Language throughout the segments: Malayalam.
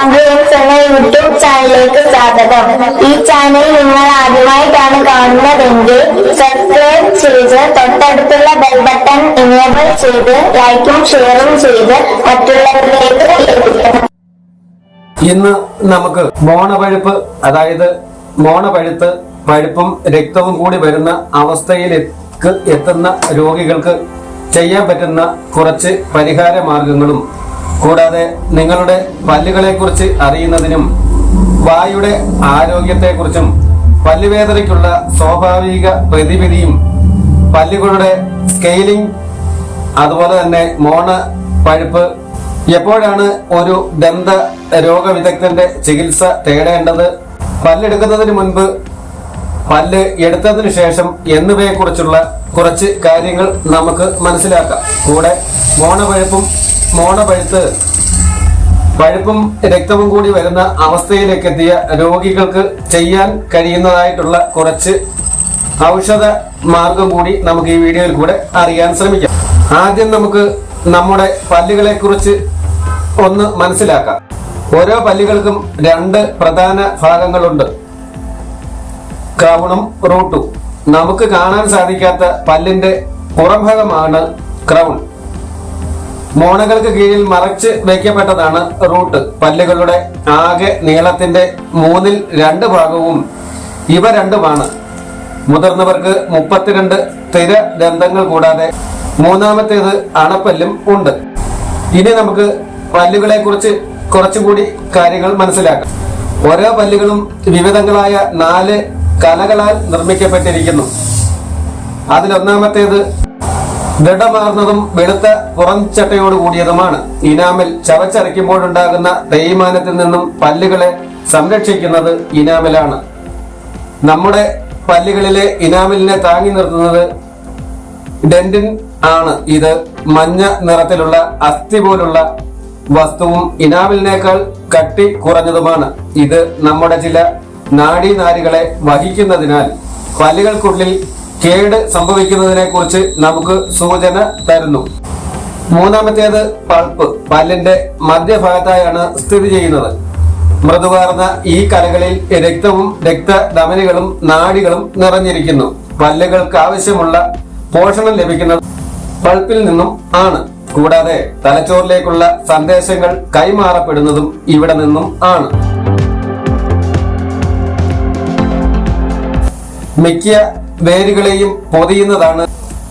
എന്ന യൂട്യൂബ് ചാനലിലേക്ക് സ്വാഗതം. ഈ ചാനൽ നിങ്ങൾ ആദ്യമായിട്ടാണ് കാണുന്നതെങ്കിൽ സബ്സ്ക്രൈബ് ചെയ്ത് തൊട്ടടുത്തുള്ള ബെൽ ബട്ടൺ എനേബിൾ ചെയ്ത് ലൈക്കും ഷെയറും ചെയ്ത് മറ്റുള്ളവരിലേക്ക് ഇന്ന് നമുക്ക് മോണപഴുപ്പ് അതായത് മോണപഴുത്ത് പഴുപ്പും രക്തവും കൂടി വരുന്ന അവസ്ഥയിലേക്ക് എത്തുന്ന രോഗികൾക്ക് ചെയ്യാൻ പറ്റുന്ന കുറച്ച് പരിഹാര മാർഗങ്ങളും കൂടാതെ നിങ്ങളുടെ പല്ലുകളെ കുറിച്ച് അറിയുന്നതിനും വായുടെ ആരോഗ്യത്തെക്കുറിച്ചും പല്ലുവേദനയ്ക്കുള്ള സ്വാഭാവിക പ്രതിവിധിയും പല്ലുകളുടെ സ്കെയിലിംഗ് അതുപോലെ തന്നെ മോണ പഴുപ്പ് എപ്പോഴാണ് ഒരു ദന്ത രോഗവിദഗ്ധന്റെ ചികിത്സ തേടേണ്ടത്? പല്ലെടുക്കുന്നതിന് മുൻപ് പല്ല് എടുത്തതിനു ശേഷം എന്നിവയെക്കുറിച്ചുള്ള കുറച്ച് കാര്യങ്ങൾ നമുക്ക് മനസ്സിലാക്കാം. കൂടെ മോണപഴുപ്പും മോണപഴുത്ത് പഴുപ്പും രക്തവും കൂടി വരുന്ന അവസ്ഥയിലേക്ക് എത്തിയ രോഗികൾക്ക് ചെയ്യാൻ കഴിയുന്നതായിട്ടുള്ള കുറച്ച് ഔഷധ മാർഗം കൂടി നമുക്ക് ഈ വീഡിയോയിൽ കൂടെ അറിയാൻ ശ്രമിക്കാം. ആദ്യം നമുക്ക് നമ്മുടെ പല്ലുകളെ കുറിച്ച് ഒന്ന് മനസ്സിലാക്കാം. ഓരോ പല്ലുകൾക്കും രണ്ട് പ്രധാന ഭാഗങ്ങളുണ്ട്. ക്രൗണും റൂട്ടും. നമുക്ക് കാണാൻ സാധിക്കാത്ത പല്ലിന്റെ പുറംഭാഗമാണ് ക്രൗൺ. മോണകൾക്ക് കീഴിൽ മറച്ച് വയ്ക്കപ്പെട്ടതാണ് റൂട്ട്. പല്ലുകളുടെ ആകെ നീളത്തിന്റെ മൂന്നിൽ രണ്ട് ഭാഗവും ഇവ രണ്ടുമാണ്. മുതിർന്നവർക്ക് മുപ്പത്തിരണ്ട് സ്ഥിര ദന്തങ്ങൾ കൂടാതെ മൂന്നാമത്തേത് അണപ്പല്ലും ഉണ്ട്. ഇനി നമുക്ക് പല്ലുകളെ കുറിച്ച് കുറച്ചുകൂടി കാര്യങ്ങൾ മനസ്സിലാക്കാം. ഓരോ പല്ലുകളും വിവിധങ്ങളായ നാല് കലകളാൽ നിർമ്മിക്കപ്പെട്ടിരിക്കുന്നു. അതിലൊന്നാമത്തേത് ദൃഢമാർന്നതും വെളുത്ത പുറംചട്ടയോട് കൂടിയതുമാണ്. ഇനാമിൽ ചവച്ചരയ്ക്കുമ്പോഴുണ്ടാകുന്ന തേയ്മാനത്തിൽ നിന്നും പല്ലുകളെ സംരക്ഷിക്കുന്നത് ഇനാമിലാണ്. നമ്മുടെ പല്ലുകളിലെ ഇനാമിലിനെ താങ്ങി നിർത്തുന്നത് ഡെന്റിൻ ആണ്. ഇത് മഞ്ഞ നിറത്തിലുള്ള അസ്ഥി പോലുള്ള വസ്തുവും ഇനാമിലിനേക്കാൾ കട്ടി കുറഞ്ഞതുമാണ്. ഇത് നമ്മുടെ ചില നാഡീനാരികളെ വഹിക്കുന്നതിനാൽ പല്ലുകൾക്കുള്ളിൽ കേട് സംഭവിക്കുന്നതിനെ കുറിച്ച് നമുക്ക് സൂചന തരുന്നു. മൂന്നാമത്തേത് പൾപ്പ്. പല്ലിന്റെ മധ്യഭാഗത്തായാണ് സ്ഥിതി ചെയ്യുന്നത്. മൃദുവാർന്ന ഈ കലകളിൽ രക്തവും രക്തധമനികളും നാടികളും നിറഞ്ഞിരിക്കുന്നു. പല്ലുകൾക്ക് ആവശ്യമുള്ള പോഷണം ലഭിക്കുന്നത് പൾപ്പിൽ നിന്നും ആണ്. കൂടാതെ തലച്ചോറിലേക്കുള്ള സന്ദേശങ്ങൾ കൈമാറപ്പെടുന്നതും ഇവിടെ നിന്നും ആണ്. മിക്ക വേരുകളെയും പൊതിയുന്നതാണ്.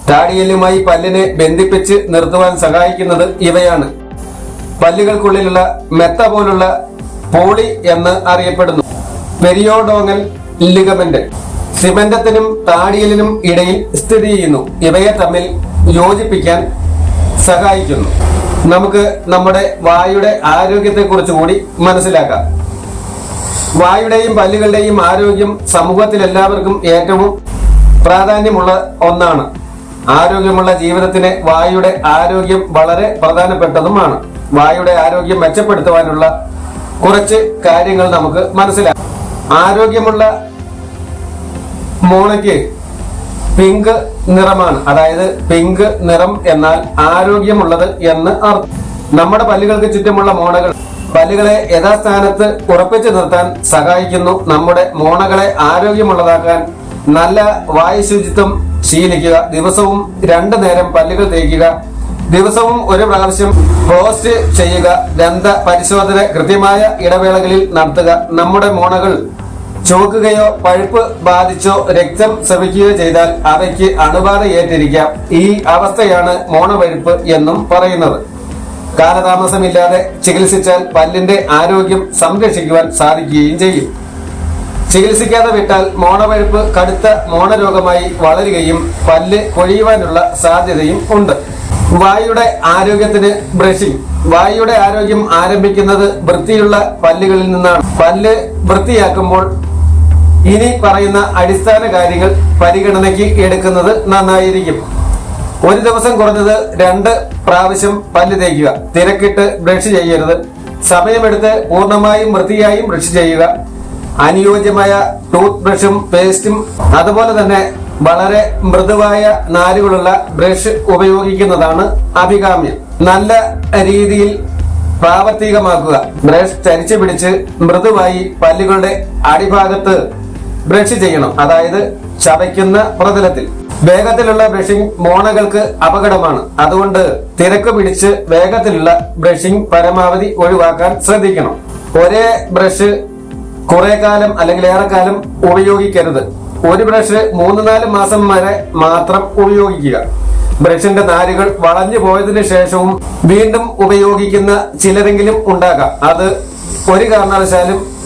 താടിയലുമായി പല്ലിനെ ബന്ധിപ്പിച്ച് നിർത്തുവാൻ സഹായിക്കുന്നത് ഇവയാണ്. പല്ലുകൾക്കുള്ളിലുള്ള മെത്ത പോലുള്ള പോളി എന്ന് അറിയപ്പെടുന്നു. പെരിയോഡോങ്ങൽ ലിഗമെന്റ്. സിമന്റത്തിനും താടിയലിനും ഇടയിൽ സ്ഥിതി ചെയ്യുന്നു. ഇവയെ തമ്മിൽ യോജിപ്പിക്കാൻ സഹായിക്കുന്നു. നമുക്ക് നമ്മുടെ വായുടെ ആരോഗ്യത്തെക്കുറിച്ച് കൂടി മനസ്സിലാക്കാം. വായുടെയും പല്ലുകളുടെയും ആരോഗ്യം സമൂഹത്തിൽ എല്ലാവർക്കും ഏറ്റവും പ്രാധാന്യമുള്ള ഒന്നാണ്. ആരോഗ്യമുള്ള ജീവിതത്തിന് വായുടെ ആരോഗ്യം വളരെ പ്രധാനപ്പെട്ടതുമാണ്. വായുടെ ആരോഗ്യം മെച്ചപ്പെടുത്തുവാനുള്ള കുറച്ച് കാര്യങ്ങൾ നമുക്ക് മനസ്സിലാക്കാം. ആരോഗ്യമുള്ള മോണയ്ക്ക് പിങ്ക് നിറമാണ്. അതായത് പിങ്ക് നിറം എന്നാൽ ആരോഗ്യമുള്ളത് എന്ന് അർത്ഥം. നമ്മുടെ പല്ലുകൾക്ക് ചുറ്റുമുള്ള മോണകൾ പല്ലുകളെ യഥാസ്ഥാനത്ത് ഉറപ്പിച്ചു നിർത്താൻ സഹായിക്കുന്നു. നമ്മുടെ മോണകളെ ആരോഗ്യമുള്ളതാക്കാൻ നല്ല വായു ശുചിത്വം ശീലിക്കുക. ദിവസവും രണ്ടു നേരം പല്ലുകൾ തേക്കുക. ദിവസവും ഒരു പ്രാവശ്യം പോസ്റ്റ് ചെയ്യുക. ദന്ത പരിശോധന കൃത്യമായ ഇടവേളകളിൽ നടത്തുക. നമ്മുടെ മോണകൾ ചുവക്കുകയോ പഴുപ്പ് ബാധിച്ചോ രക്തം ശ്രമിക്കുകയോ ചെയ്താൽ അവയ്ക്ക് അണുബാധ ഏറ്റിരിക്കാം ഈ അവസ്ഥയാണ് മോണപഴുപ്പ് എന്നും പറയുന്നത്. കാലതാമസമില്ലാതെ ചികിത്സിച്ചാൽ പല്ലിന്റെ ആരോഗ്യം സംരക്ഷിക്കുവാൻ സാധിക്കുകയും ചെയ്യും. ചികിത്സിക്കാതെ വിട്ടാൽ മോണവഴുപ്പ് കടുത്ത മോണരോഗമായി വളരുകയും പല്ല് കൊഴിയുവാനുള്ള സാധ്യതയും ഉണ്ട്. വായുടെ ആരോഗ്യത്തിന് ബ്രഷിംഗ്. വായുടെ ആരോഗ്യം ആരംഭിക്കുന്നത് വൃത്തിയുള്ള പല്ലുകളിൽ നിന്നാണ്. പല്ല് വൃത്തിയാക്കുമ്പോൾ ഇനി പറയുന്ന അടിസ്ഥാന കാര്യങ്ങൾ പരിഗണനയ്ക്ക് എടുക്കുന്നത് നന്നായിരിക്കും. ഒരു ദിവസം കുറഞ്ഞത് രണ്ട് പ്രാവശ്യം പല്ല് തേക്കുക. തിരക്കിട്ട് ബ്രഷ് ചെയ്യരുത്. സമയമെടുത്ത് പൂർണമായും വൃത്തിയായും ബ്രഷ് ചെയ്യുക. അനുയോജ്യമായ ടൂത്ത് ബ്രഷും പേസ്റ്റും അതുപോലെ തന്നെ വളരെ മൃദുവായ നാരുകളുള്ള ബ്രഷ് ഉപയോഗിക്കുന്നതാണ് അഭികാമ്യം. നല്ല രീതിയിൽ പ്രാവർത്തികമാക്കുക. ബ്രഷ് ചരിച്ചു പിടിച്ച് മൃദുവായി പല്ലുകളുടെ അടിഭാഗത്ത് ബ്രഷ് ചെയ്യണം. അതായത് ചവയ്ക്കുന്ന പ്രതലത്തിൽ. വേഗത്തിലുള്ള ബ്രഷിംഗ് മോണകൾക്ക് അപകടമാണ്. അതുകൊണ്ട് തിരക്ക് പിടിച്ച് വേഗത്തിലുള്ള ബ്രഷിംഗ് പരമാവധി ഒഴിവാക്കാൻ ശ്രദ്ധിക്കണം. ഒരേ ബ്രഷ് കുറെ കാലം അല്ലെങ്കിൽ ഏറെക്കാലം ഉപയോഗിക്കരുത്. ഒരു ബ്രഷ് മൂന്ന് നാല് മാസം വരെ മാത്രം ഉപയോഗിക്കുക. ബ്രഷിന്റെ നാരുകൾ വളഞ്ഞു പോയതിനു ശേഷവും വീണ്ടും ഉപയോഗിക്കുന്ന ചിലരെങ്കിലും ഉണ്ടാകാം. അത് ഒരു കാരണവശാലും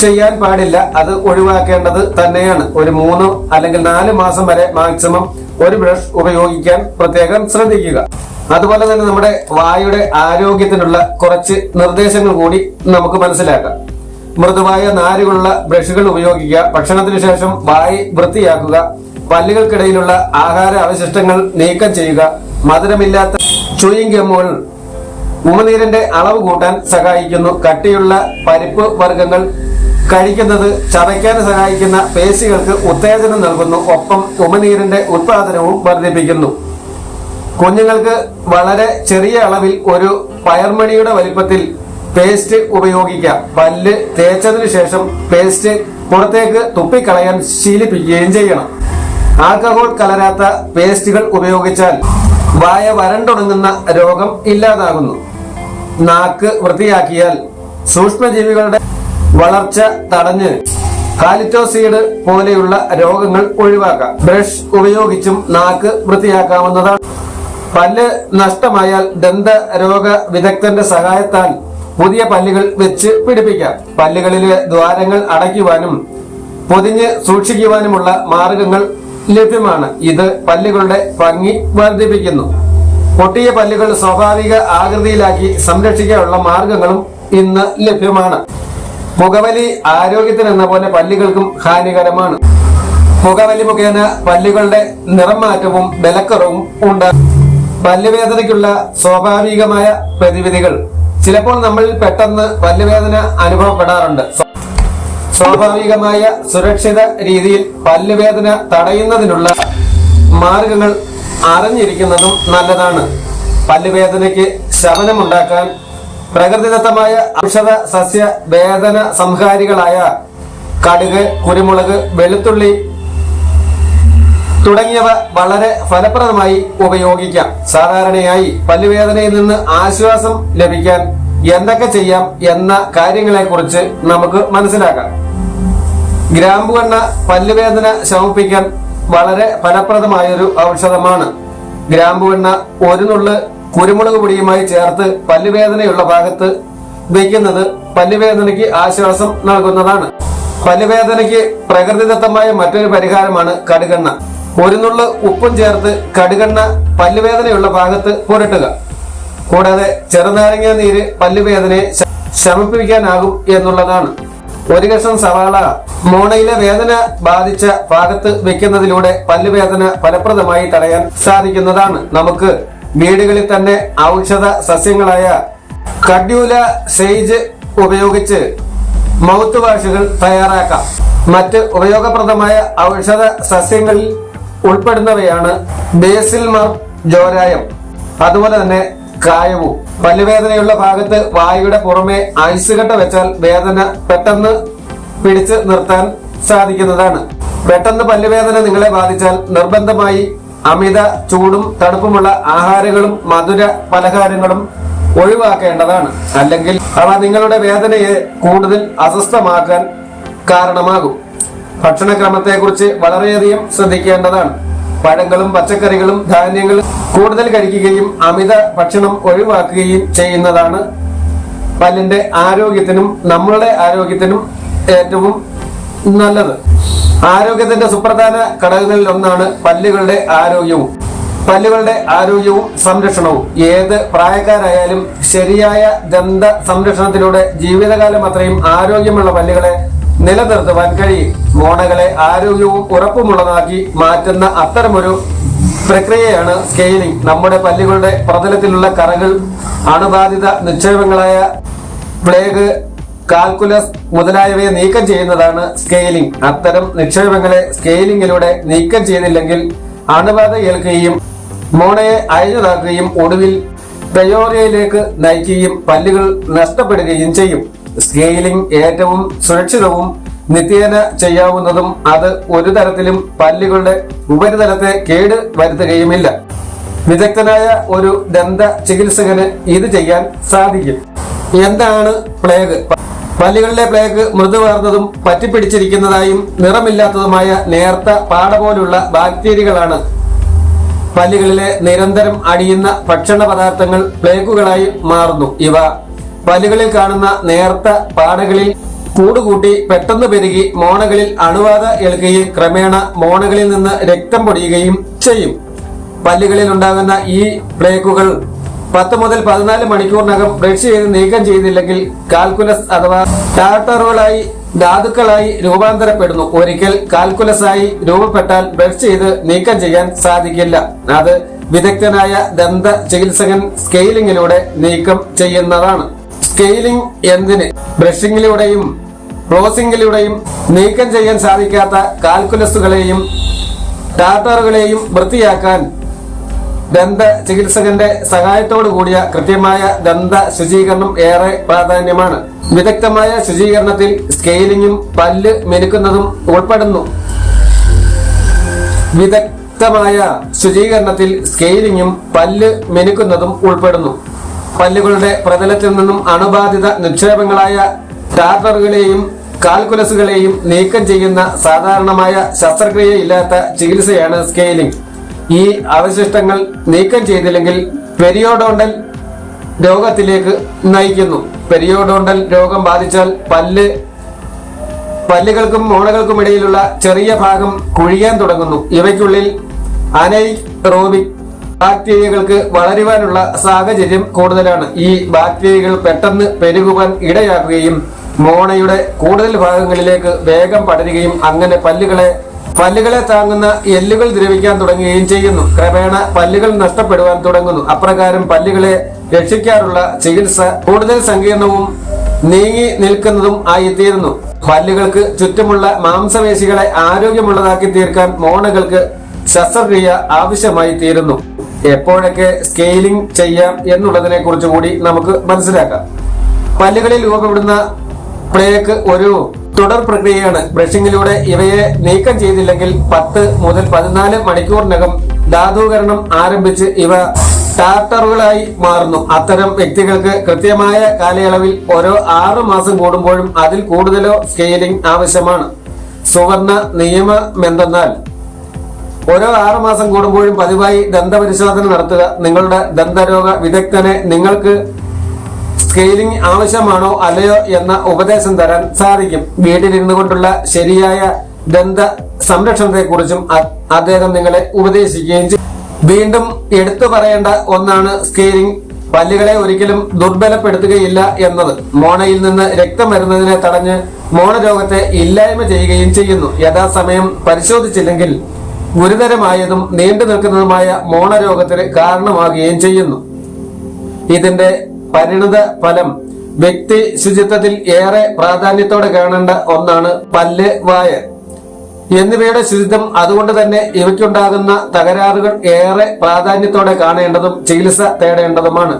ചെയ്യാൻ പാടില്ല. അത് ഒഴിവാക്കേണ്ടത് തന്നെയാണ്. ഒരു മൂന്ന് അല്ലെങ്കിൽ നാല് മാസം വരെ മാക്സിമം ഒരു ബ്രഷ് ഉപയോഗിക്കാൻ പ്രത്യേകം ശ്രദ്ധിക്കുക. അതുപോലെ തന്നെ നമ്മുടെ വായുടെ ആരോഗ്യത്തിനുള്ള കുറച്ച് നിർദ്ദേശങ്ങൾ കൂടി നമുക്ക് മനസ്സിലാക്കാം. മൃദുവായ നാരുകളുള്ള ബ്രഷുകൾ ഉപയോഗിക്കുക. ഭക്ഷണത്തിന് ശേഷം വായി വൃത്തിയാക്കുക. പല്ലുകൾക്കിടയിലുള്ള ആഹാര അവശിഷ്ടങ്ങൾ നീക്കം ചെയ്യുക. മധുരമില്ലാത്ത ചുയിങ് ഗമ്മുകൾ ഉമനീരിന്റെ അളവ് കൂട്ടാൻ സഹായിക്കുന്നു. കട്ടിയുള്ള പരിപ്പ് വർഗങ്ങൾ കഴിക്കുന്നത് ചതയ്ക്കാൻ സഹായിക്കുന്ന പേശികൾക്ക് ഉത്തേജനം നൽകുന്നു. ഒപ്പം ഉമനീരിന്റെ ഉത്പാദനവും വർദ്ധിപ്പിക്കുന്നു. കുഞ്ഞുങ്ങൾക്ക് വളരെ ചെറിയ അളവിൽ ഒരു പയർമണിയുടെ വലിപ്പത്തിൽ പേസ്റ്റ് ഉപയോഗിക്കാം. പല്ല് തേച്ചതിനു ശേഷം പേസ്റ്റ് പുറത്തേക്ക് തുപ്പിക്കളയാൻ ശീലിപ്പിക്കുകയും ചെയ്യണം. ആൽക്കഹോൾ കലരാത്ത പേസ്റ്റുകൾ ഉപയോഗിച്ചാൽ വായ വരണ്ടുണങ്ങുന്ന രോഗം ഇല്ലാതാകുന്നു. നാക്ക് വൃത്തിയാക്കിയാൽ സൂക്ഷ്മജീവികളുടെ വളർച്ച തടഞ്ഞ് കാലിറ്റോസീഡ് പോലെയുള്ള രോഗങ്ങൾ ഒഴിവാക്കാം. ബ്രഷ് ഉപയോഗിച്ചും നാക്ക് വൃത്തിയാക്കാവുന്നതാണ്. പല്ല് നഷ്ടമായാൽ ദന്ത രോഗ വിദഗ്ധന്റെ സഹായത്താൽ പുതിയ പല്ലുകൾ വെച്ച് പിടിപ്പിക്കാം. പല്ലുകളിലെ ദ്വാരങ്ങൾ അടയ്ക്കുവാനും പൊതിഞ്ഞ് സൂക്ഷിക്കുവാനുമുള്ള മാർഗങ്ങൾ ലഭ്യമാണ്. ഇത് പല്ലുകളുടെ ഭംഗി വർദ്ധിപ്പിക്കുന്നു. പൊട്ടിയ പല്ലുകൾ സ്വാഭാവിക ആകൃതിയിലാക്കി സംരക്ഷിക്കാനുള്ള മാർഗങ്ങളും ഇന്ന് ലഭ്യമാണ്. പുകവലി ആരോഗ്യത്തിന് എന്ന പോലെ പല്ലുകൾക്കും ഹാനികരമാണ്. പുകവലി മുഖേന പല്ലുകളുടെ നിറം മാറ്റവും ബലക്കറവും ഉണ്ടാകും പല്ലുവേദനയ്ക്കുള്ള സ്വാഭാവികമായ പ്രതിവിധികൾ. ചിലപ്പോൾ നമ്മൾ പെട്ടെന്ന് പല്ലുവേദന അനുഭവപ്പെടാറുണ്ട്. സ്വാഭാവികമായ സുരക്ഷിത രീതിയിൽ പല്ലുവേദന തടയുന്നതിനുള്ള മാർഗങ്ങൾ അറിഞ്ഞിരിക്കുന്നതും നല്ലതാണ്. പല്ലുവേദനയ്ക്ക് ശമനമുണ്ടാക്കാൻ പ്രകൃതിദത്തമായ ഔഷധ സസ്യ വേദന സംഹാരികളായ കടുക് കുരുമുളക് വെളുത്തുള്ളി തുടങ്ങിയവ വളരെ ഫലപ്രദമായി ഉപയോഗിക്കാം. സാധാരണയായി പല്ലുവേദനയിൽ നിന്ന് ആശ്വാസം ലഭിക്കാൻ എന്തൊക്കെ ചെയ്യാം എന്ന കാര്യങ്ങളെക്കുറിച്ച് നമുക്ക് മനസ്സിലാക്കാം. ഗ്രാമ്പു എണ്ണ പല്ലുവേദന ശമിപ്പിക്കാൻ വളരെ ഫലപ്രദമായൊരു ഔഷധമാണ്. ഗ്രാമ്പു എണ്ണ ഒരു നുള്ള് കുരുമുളക് പൊടിയുമായി ചേർത്ത് പല്ലുവേദനയുള്ള ഭാഗത്ത് വയ്ക്കുന്നത് പല്ലുവേദനയ്ക്ക് ആശ്വാസം നൽകുന്നതാണ്. പല്ലുവേദനയ്ക്ക് പ്രകൃതിദത്തമായ മറ്റൊരു പരിഹാരമാണ് കടുകെണ്ണ. ഒരു നുള്ള് ഉപ്പും ചേർത്ത് കടുകെണ്ണ പല്ലുവേദനയുള്ള ഭാഗത്ത് പുരട്ടുക. കൂടാതെ ചെറുനാരങ്ങ നീര് പല്ലുവേദനയെ ശമിപ്പിക്കാനാകും എന്നുള്ളതാണ്. ഒരു കഷ്ണം സവാള മോണയിലെ വേദന ബാധിച്ച ഭാഗത്ത് വെക്കുന്നതിലൂടെ പല്ലുവേദന ഫലപ്രദമായി തടയാൻ സാധിക്കുന്നതാണ്. നമുക്ക് വീടുകളിൽ തന്നെ ഔഷധ സസ്യങ്ങളായ കഡ്യൂല സെയ്ജ് ഉപയോഗിച്ച് മൗത്ത് വാഷുകൾ തയ്യാറാക്കാം. മറ്റ് ഉപയോഗപ്രദമായ ഔഷധ സസ്യങ്ങളിൽ ഉൾപ്പെടുന്നവയാണ് ബേസിൽമർ ജോരായം. അതുപോലെ തന്നെ കായവും. പല്ലുവേദനയുള്ള ഭാഗത്ത് വായുടെ പുറമെ ഐസ് കട്ട വെച്ചാൽ വേദന പെട്ടെന്ന് പിടിച്ച് നിർത്താൻ സാധിക്കുന്നതാണ്. പെട്ടെന്ന് പല്ലുവേദന നിങ്ങളെ ബാധിച്ചാൽ നിർബന്ധമായി അമിത ചൂടും തണുപ്പുമുള്ള ആഹാരങ്ങളും മധുര പലഹാരങ്ങളും ഒഴിവാക്കേണ്ടതാണ്. അല്ലെങ്കിൽ അവ നിങ്ങളുടെ വേദനയെ കൂടുതൽ അസ്വസ്ഥമാക്കാൻ കാരണമാകും. ഭക്ഷണക്രമത്തെക്കുറിച്ച് വളരെയധികം ശ്രദ്ധിക്കേണ്ടതാണ്. പഴങ്ങളും പച്ചക്കറികളും ധാന്യങ്ങളും കൂടുതൽ കഴിക്കുകയും അമിത ഭക്ഷണം ഒഴിവാക്കുകയും ചെയ്യുന്നതാണ് പല്ലിന്റെ ആരോഗ്യത്തിനും നമ്മളുടെ ആരോഗ്യത്തിനും ഏറ്റവും നല്ലത്. ആരോഗ്യത്തിന്റെ സുപ്രധാന ഘടകങ്ങളിൽ ഒന്നാണ് പല്ലുകളുടെ ആരോഗ്യവും. പല്ലുകളുടെ ആരോഗ്യവും സംരക്ഷണവും. ഏത് പ്രായക്കാരായാലും ശരിയായ ദന്ത സംരക്ഷണത്തിലൂടെ ജീവിതകാലം അത്രയും ആരോഗ്യമുള്ള പല്ലുകളെ നിലനിർത്തുവാൻ കഴിയും. മോണകളെ ആരോഗ്യവും ഉറപ്പുമുള്ളതാക്കി മാറ്റുന്ന അത്തരമൊരു പ്രക്രിയയാണ് സ്കെയിലിംഗ്. നമ്മുടെ പല്ലുകളുടെ പ്രതലത്തിലുള്ള കറകൾ അണുബാധിത നിക്ഷേപങ്ങളായ പ്ലേഗ് കാൽക്കുലസ് മുതലായവയെ നീക്കം ചെയ്യുന്നതാണ് സ്കെയിലിംഗ്. അത്തരം നിക്ഷേപങ്ങളെ സ്കെയിലിംഗിലൂടെ നീക്കം ചെയ്യുന്നില്ലെങ്കിൽ അണുബാധ ഏൽക്കുകയും മോണയെ അയഞ്ഞതാക്കുകയും ഒടുവിൽ പ്രയോറിയയിലേക്ക് നയിക്കുകയും പല്ലുകൾ നഷ്ടപ്പെടുകയും ചെയ്യും. സ്കെയിലിംഗ് ഏറ്റവും സുരക്ഷിതവും നിത്യേന ചെയ്യാവുന്നതും അത് ഒരു തരത്തിലും പല്ലുകളുടെ ഉപരിതലത്തെ കേട് വരുത്തുകയുമില്ല. വിദഗ്ധനായ ഒരു ദന്ത ചികിത്സകന് ഇത് ചെയ്യാൻ സാധിക്കും. എന്താണ് പ്ലേഗ്? പല്ലുകളിലെ പ്ലേഗ് മൃദുവാർന്നതും പറ്റിപ്പിടിച്ചിരിക്കുന്നതായും നിറമില്ലാത്തതുമായ നേർത്ത പാട പോലുള്ള ബാക്ടീരിയകളാണ് പല്ലുകളിലെ നിരന്തരം അടിയുന്ന ഭക്ഷണ പദാർത്ഥങ്ങൾ പ്ലേഗുകളായി മാറുന്നു. ഇവ പല്ലുകളിൽ കാണുന്ന നേർത്ത പാടകളിൽ കൂടുകൂട്ടി പെട്ടെന്ന് പെരുകി മോണകളിൽ അണുബാധ ഏൽക്കുകയും ക്രമേണ മോണകളിൽ നിന്ന് രക്തം പൊടിയുകയും ചെയ്യും. പല്ലുകളിൽ ഉണ്ടാകുന്ന ഈ പ്ലേക്കുകൾ പത്ത് മുതൽ പതിനാല് മണിക്കൂറിനകം ബ്രഷ് ചെയ്ത് നീക്കം ചെയ്തില്ലെങ്കിൽ കാൽക്കുലസ് അഥവാ ടാർട്ടറുകളായി ധാതുക്കളായി രൂപാന്തരപ്പെടുന്നു. ഒരിക്കൽ കാൽക്കുലസ് ആയി രൂപപ്പെട്ടാൽ ബ്രഷ് ചെയ്ത് നീക്കം ചെയ്യാൻ സാധിക്കില്ല. അത് വിദഗ്ധനായ ദന്ത ചികിത്സകൻ സ്കെയിലിംഗിലൂടെ നീക്കം ചെയ്യുന്നതാണ്. സ്കെയിലിംഗ് എന്തിന്? ബ്രഷിങ്ങിലൂടെയും ക്ലോസിംഗിലൂടെയും നീക്കം ചെയ്യാൻ സാധിക്കാത്ത കാൽക്കുലസുകളെയും ടാർട്ടറുകളെയും വൃത്തിയാക്കാൻ ദന്ത ചികിത്സകന്റെ സഹായത്തോടു കൂടിയ കൃത്യമായ ദന്ത ശുചീകരണം ഏറെ പ്രാധാന്യമാണ്. വിദഗ്ധമായ ശുചീകരണത്തിൽ സ്കെയിലിങ്ങും പല്ല് മെനുക്കുന്നതും ഉൾപ്പെടുന്നു. വിദഗ്ധമായ ശുചീകരണത്തിൽ സ്കെയിലിങ്ങും പല്ല് മെനുക്കുന്നതും ഉൾപ്പെടുന്നു. പല്ലുകളുടെ പ്രതലത്തിൽ നിന്നും അണുബാധിത നിക്ഷേപങ്ങളായ ടാർട്ടറുകളെയും കാൽക്കുലസുകളെയും നീക്കം ചെയ്യുന്ന സാധാരണമായ ശസ്ത്രക്രിയയില്ലാത്ത ചികിത്സയാണ് സ്കെയിലിംഗ്. ഈ അവശിഷ്ടങ്ങൾ നീക്കം ചെയ്തില്ലെങ്കിൽ പെരിയോഡോണ്ടൽ രോഗത്തിലേക്ക് നയിക്കുന്നു. പെരിയോഡോണ്ടൽ രോഗം ബാധിച്ചാൽ പല്ല് പല്ലുകൾക്കും മോണകൾക്കും ഇടയിലുള്ള ചെറിയ ഭാഗം കുഴിയാൻ തുടങ്ങുന്നു. ഇവയ്ക്കുള്ളിൽ അനൈറോബിക് ബാക്ടീരിയകൾക്ക് വളരുവാനുള്ള സാഹചര്യം കൂടുതലാണ്. ഈ ബാക്ടീരിയകൾ പെട്ടെന്ന് പെരുകുവാൻ ഇടയാക്കുകയും മോണയുടെ കൂടുതൽ ഭാഗങ്ങളിലേക്ക് വേഗം പടരുകയും അങ്ങനെ പല്ലുകളെ പല്ലുകളെ താങ്ങുന്ന എല്ലുകൾ ദ്രവിക്കാൻ തുടങ്ങുകയും ചെയ്യുന്നു. ക്രമേണ പല്ലുകൾ നഷ്ടപ്പെടുവാൻ തുടങ്ങുന്നു. അപ്രകാരം പല്ലുകളെ രക്ഷിക്കാറുള്ള ചികിത്സ കൂടുതൽ സങ്കീർണവും നീങ്ങി നിൽക്കുന്നതും ആയിത്തീരുന്നു. പല്ലുകൾക്ക് ചുറ്റുമുള്ള മാംസപേശികളെ ആരോഗ്യമുള്ളതാക്കി തീർക്കാൻ മോണകൾക്ക് ശസ്ത്രക്രിയ ആവശ്യമായി തീരുന്നു. എപ്പോഴൊക്കെ സ്കെയിലിംഗ് ചെയ്യാം എന്നുള്ളതിനെ കുറിച്ച് കൂടി നമുക്ക് മനസ്സിലാക്കാം. പല്ലുകളിൽ രൂപപ്പെടുന്ന പ്ലേക്ക് ഒരു തുടർ പ്രക്രിയയാണ്. ബ്രഷിംഗിലൂടെ ഇവയെ നീക്കം ചെയ്തില്ലെങ്കിൽ പത്ത് മുതൽ പതിനാല് മണിക്കൂറിനകം ധാതൂകരണം ആരംഭിച്ച് ഇവ ടാർട്ടറുകളായി മാറുന്നു. അത്തരം വ്യക്തികൾക്ക് കൃത്യമായ കാലയളവിൽ ഓരോ ആറു മാസം കൂടുമ്പോഴും അതിൽ കൂടുതലോ സ്കെയിലിംഗ് ആവശ്യമാണ്. സുവർണ നിയമമെന്തെന്നാൽ ഓരോ ആറു മാസം കൂടുമ്പോഴും പതിവായി ദന്തപരിശോധന നടത്തുക നിങ്ങളുടെ ദന്തരോഗ വിദഗ്ധനെ നിങ്ങൾക്ക് സ്കെയിലിംഗ് ആവശ്യമാണോ അല്ലയോ എന്ന ഉപദേശം തരാൻ സാധിക്കും. വീട്ടിലിരുന്നു കൊണ്ടുള്ള ശരിയായ ദന്ത സംരക്ഷണത്തെക്കുറിച്ചും കുറിച്ചും അദ്ദേഹം നിങ്ങളെ ഉപദേശിക്കുകയും വീണ്ടും എടുത്തു പറയേണ്ട ഒന്നാണ് സ്കെയിലിംഗ്. പല്ലുകളെ ഒരിക്കലും ദുർബലപ്പെടുത്തുകയില്ല എന്നത്. മോണയിൽ നിന്ന് രക്തം വരുന്നതിനെ തടഞ്ഞ് മോണരോഗത്തെ ഇല്ലായ്മ ചെയ്യുകയും ചെയ്യുന്നു. യഥാസമയം പരിശോധിച്ചില്ലെങ്കിൽ ഗുരുതരമായതും നീണ്ടു നിൽക്കുന്നതുമായ മോണരോഗത്തിന് കാരണമാകുകയും ചെയ്യുന്നു. ഇതിന്റെ പരിണിത ഫലം വ്യക്തി ശുചിത്വത്തിൽ ഏറെ പ്രാധാന്യത്തോടെ കാണേണ്ട ഒന്നാണ് പല്ല് വായ. എന്നിവയുടെ ശുചിത്വം അതുകൊണ്ട് തന്നെ ഇവയ്ക്കുണ്ടാകുന്ന തകരാറുകൾ ഏറെ പ്രാധാന്യത്തോടെ കാണേണ്ടതും ചികിത്സ തേടേണ്ടതുമാണ്.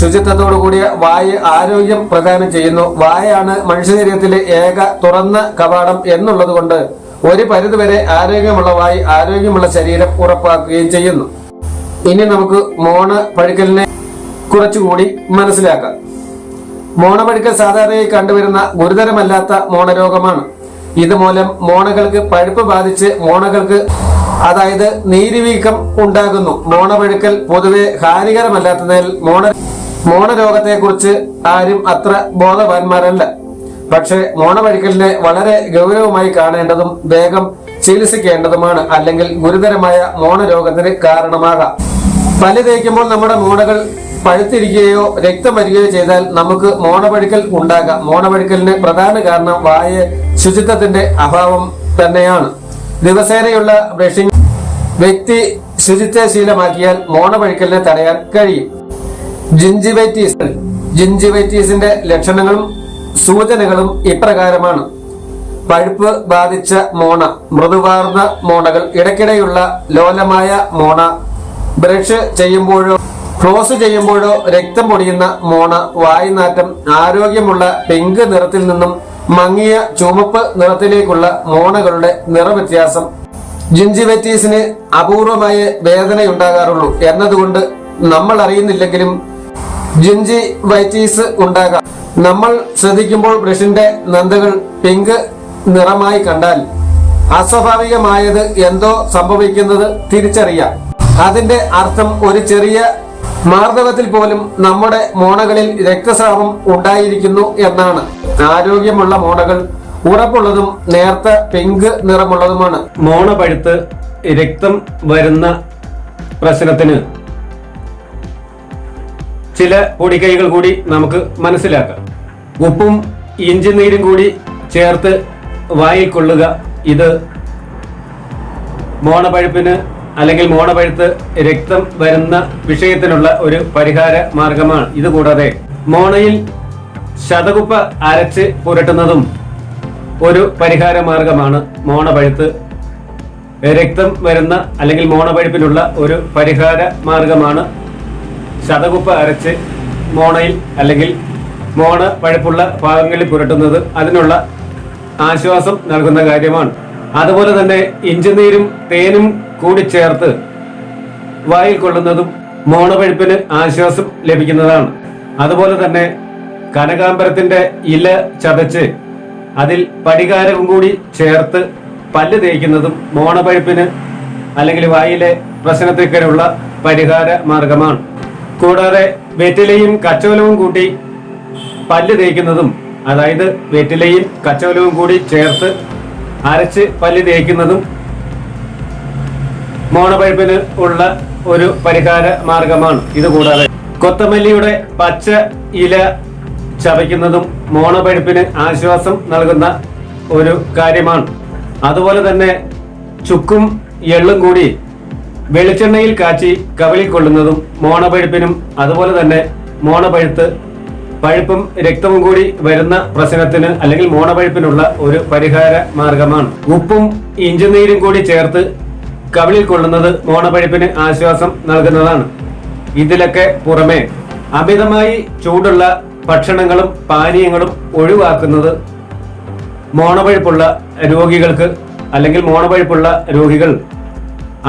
ശുചിത്വത്തോടു കൂടിയ വായ് ആരോഗ്യം പ്രദാനം ചെയ്യുന്നു. വായാണ് മനുഷ്യശരീരത്തിലെ ഏക തുറന്ന കവാടം എന്നുള്ളത് കൊണ്ട് ഒരു പരിധിവരെ ആരോഗ്യമുള്ള വായ് ആരോഗ്യമുള്ള ശരീരം ഉറപ്പാക്കുകയും ചെയ്യുന്നു. ഇനി നമുക്ക് മോണ പഴുക്കലിനെ കുറച്ചുകൂടി മനസ്സിലാക്കാം. മോണപഴുക്കൽ സാധാരണയായി കണ്ടുവരുന്ന ഗുരുതരമല്ലാത്ത മോണരോഗമാണ്. ഇതുമൂലം മോണകൾക്ക് പഴുപ്പ് ബാധിച്ച് മോണകൾക്ക് അതായത് നീരുവീക്കം ഉണ്ടാകുന്നു. മോണപഴുക്കൽ പൊതുവെ ഹാനികരമല്ലാത്തതിനാൽ മോണ മോണരോഗത്തെക്കുറിച്ച് ആരും അത്ര ബോധവാന്മാരല്ല. പക്ഷേ മോണപഴുക്കലിനെ വളരെ ഗൗരവമായി കാണേണ്ടതും വേഗം ചികിത്സിക്കേണ്ടതുമാണ്. അല്ലെങ്കിൽ ഗുരുതരമായ മോണരോഗത്തിന് കാരണമാകാം. പല്ല് തേക്കുമ്പോൾ നമ്മുടെ മോണകൾ പഴുത്തിരിക്കുകയോ രക്തം വരികയോ ചെയ്താൽ നമുക്ക് മോണപഴുക്കൽ ഉണ്ടാകാം. മോണപഴുക്കലിന് പ്രധാന കാരണം വായ ശുചിത്വത്തിന്റെ അഭാവം തന്നെയാണ്. ദിവസേനയുള്ള ബ്രഷിംഗ് വ്യക്തി ശുചിത്വശീലമാക്കിയാൽ മോണപഴുക്കലിനെ തടയാൻ കഴിയും. ജിഞ്ചിവൈറ്റീസ്. ജിഞ്ചിവൈറ്റീസിന്റെ ലക്ഷണങ്ങളും സൂചനകളും ഇപ്രകാരമാണ്. പഴുപ്പ് ബാധിച്ച മോണ മൃദുവാർന്ന മോണകൾ ഇടയ്ക്കിടെയുള്ള ലോലമായ മോണ. ബ്രഷ് ചെയ്യുമ്പോഴോ ക്ലോസ് ചെയ്യുമ്പോഴോ രക്തം പൊടിയുന്ന മോണ വായുനാറ്റം ആരോഗ്യമുള്ള പിങ്ക് നിറത്തിൽ നിന്നും മങ്ങിയ ചുമപ്പ് നിറത്തിലേക്കുള്ള മോണകളുടെ നിറവ്യത്യാസം ജിഞ്ചിവറ്റീസിന് അപൂർവമായ വേദനയുണ്ടാകാറുള്ളൂ എന്നതുകൊണ്ട് നമ്മൾ അറിയുന്നില്ലെങ്കിലും ജിഞ്ചി വൈറ്റീസ് ഉണ്ടാകാം. നമ്മൾ ശ്രദ്ധിക്കുമ്പോൾ ബ്രഷിന്റെ നന്ദകൾ പിങ്ക് നിറമായി കണ്ടാൽ അസ്വാഭാവികമായത് എന്തോ സംഭവിക്കുന്നത് തിരിച്ചറിയാം. അതിന്റെ അർത്ഥം ഒരു ചെറിയ മാർദ്ദവത്തിൽ പോലും നമ്മുടെ മോണകളിൽ രക്തസ്രാവം ഉണ്ടായിരിക്കുന്നു എന്നാണ്. ആരോഗ്യമുള്ള മോണകൾ ഉറപ്പുള്ളതും നേർത്ത പിങ്ക് നിറമുള്ളതുമാണ്. മോണ പഴുത്ത് രക്തം വരുന്ന പ്രശ്നത്തിന് ചില പൊടിക്കൈകൾ കൂടി നമുക്ക് മനസ്സിലാക്കാം. ഉപ്പും ഇഞ്ചി നീരും കൂടി ചേർത്ത് വായിൽ കൊള്ളുക. ഇത് മോണപഴുപ്പിന് അല്ലെങ്കിൽ മോണപഴുത്ത് രക്തം വരുന്ന വിഷയത്തിനുള്ള ഒരു പരിഹാര മാർഗമാണ് ഇതുകൂടാതെ. മോണയിൽ ശതകുപ്പ അരച്ച് പുരട്ടുന്നതും ഒരു പരിഹാര മാർഗമാണ് മോണപഴുത്ത് രക്തം വരുന്ന അല്ലെങ്കിൽ മോണപഴുപ്പിനുള്ള ഒരു പരിഹാര മാർഗമാണ് ശതകുപ്പ അരച്ച് മോണയിൽ അല്ലെങ്കിൽ മോണ പഴുപ്പുള്ള ഭാഗങ്ങളിൽ പുരട്ടുന്നത്. അതിനുള്ള ആശ്വാസം നൽകുന്ന കാര്യമാണ്. അതുപോലെ തന്നെ ഇഞ്ചിനീരും തേനും കൂടി ചേർത്ത് വായിൽ കൊള്ളുന്നതും മോണപഴുപ്പിന് ആശ്വാസം ലഭിക്കുന്നതാണ്. അതുപോലെ തന്നെ കനകാമ്പരത്തിന്റെ ഇല ചതച്ച് അതിൽ പടികാരവും കൂടി ചേർത്ത് പല്ല് തേക്കുന്നതും മോണപഴുപ്പിന് അല്ലെങ്കിൽ വായിലെ പ്രശ്നത്തിനുള്ള പരിഹാര മാർഗമാണ്. കൂടാതെ വെറ്റിലയും കച്ചോലവും കൂട്ടി പല്ല് തേക്കുന്നതും അതായത് വെറ്റിലയും കച്ചോലവും കൂടി ചേർത്ത് അരച്ച് പല്ലി തേക്കുന്നതും മോണപഴുപ്പിന് ഉള്ള ഒരു പരിഹാര മാർഗമാണ് ഇതുകൂടാതെ കൊത്തമല്ലിയുടെ പച്ച ഇല ചവയ്ക്കുന്നതും മോണപഴുപ്പിന് ആശ്വാസം നൽകുന്ന ഒരു കാര്യമാണ്. അതുപോലെ തന്നെ ചുക്കും എള്ളും കൂടി വെളിച്ചെണ്ണയിൽ കാച്ചി കവിളിൽ കൊള്ളുന്നതും മോണപഴുപ്പിനും അതുപോലെ തന്നെ മോണപഴുത്ത് പഴുപ്പും രക്തവും കൂടി വരുന്ന പ്രശ്നത്തിന് അല്ലെങ്കിൽ മോണപഴുപ്പിനുള്ള ഒരു പരിഹാര മാർഗമാണ്. ഉപ്പും ഇഞ്ചുനീരും കൂടി ചേർത്ത് കവിളിൽ കൊള്ളുന്നത് മോണപഴുപ്പിന് ആശ്വാസം നൽകുന്നതാണ്. ഇതിലൊക്കെ പുറമെ അമിതമായി ചൂടുള്ള ഭക്ഷണങ്ങളും പാനീയങ്ങളും ഒഴിവാക്കുന്നത് മോണപഴുപ്പുള്ള രോഗികൾക്ക് അല്ലെങ്കിൽ മോണപഴുപ്പുള്ള രോഗികൾ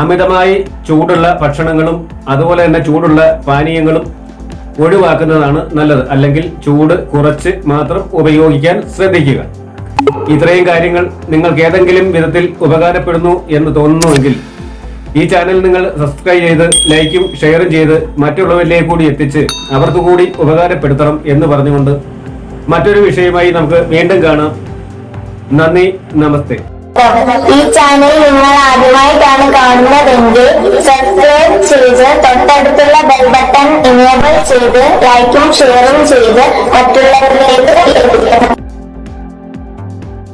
അമിതമായി ചൂടുള്ള ഭക്ഷണങ്ങളും അതുപോലെ തന്നെ ചൂടുള്ള പാനീയങ്ങളും ഒഴിവാക്കുന്നതാണ് നല്ലത്. അല്ലെങ്കിൽ ചൂട് കുറച്ച് മാത്രം ഉപയോഗിക്കാൻ ശ്രദ്ധിക്കുക. ഇത്രയും കാര്യങ്ങൾ നിങ്ങൾക്ക് ഏതെങ്കിലും വിധത്തിൽ ഉപകാരപ്പെടുന്നു എന്ന് തോന്നുന്നുവെങ്കിൽ ഈ ചാനൽ നിങ്ങൾ സബ്സ്ക്രൈബ് ചെയ്ത് ലൈക്കും ഷെയറും ചെയ്ത് മറ്റുള്ളവരിലേക്ക് കൂടി എത്തിച്ച് അവർക്ക് കൂടി ഉപകാരപ്പെടുത്തണം എന്ന് പറഞ്ഞുകൊണ്ട് മറ്റൊരു വിഷയമായി നമുക്ക് വീണ്ടും കാണാം. നന്ദി നമസ്തേ. ഈ ചാനൽ നിങ്ങൾ ആദ്യമായിട്ടാണ് കാണുന്നതെങ്കിൽ സബ്സ്ക്രൈബ് ചെയ്ത് തൊട്ടടുത്തുള്ള ബെൽ ബട്ടൺ ഇനേബിൾ ചെയ്ത് ലൈക്കും ഷെയറും ചെയ്ത് മറ്റുള്ളവരിലേക്ക് എത്തിക്കണം